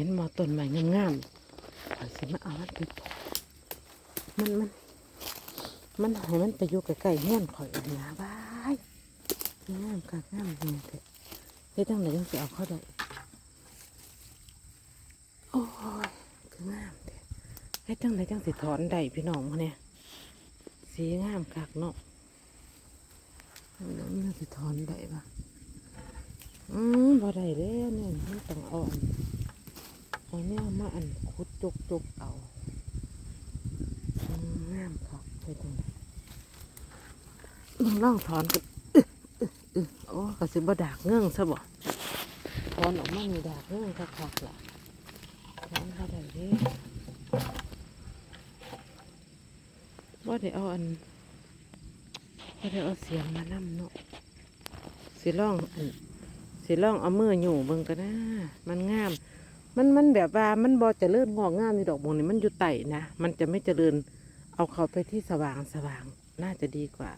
ห็นมอต้นใหม่งามๆข่อยสิมาเอามันไปปลูกมันมันมันให้มันไปอยู่ใกล้ๆเงี้ยนข่อยอันนะบายงามกากงามเนี่ยเถอะเฮ้ยตั้งไหนยังสิเอาเข้าได้โอ้ยคืองามเถอะเฮ้ยตั้งไหนจังสิถอนได้พี่น้องมาเนี่ยสีงามกากเนาะเดี๋ยวมันสิถอนได้ปะอืมพอได้แล้วเนี่ยมันต้องอาอัน เอาเนี่ยมาอันคุดจกจกเอางามครับไปตรงไหนลองลองถอนกันโอ้ก็สิบดากเงื่องซะบ่ถอนออกมามีดากเงื่องคักๆล่ะถอนเขาได้ด้ว่าได้เอาอันว่าได้เอาเสียงมานำเนาะสิลองอันสิลองเอามืออยู่เบิ่งกันนะมันงาม มันมันแบบว่ามันบอจะเลื่อนงอกงามนี่ดอกบงนี่มันอยู่ไต่นะ มันจะไม่เจริญ เอาเขาไปที่สว่างสว่างน่าจะดีกว่า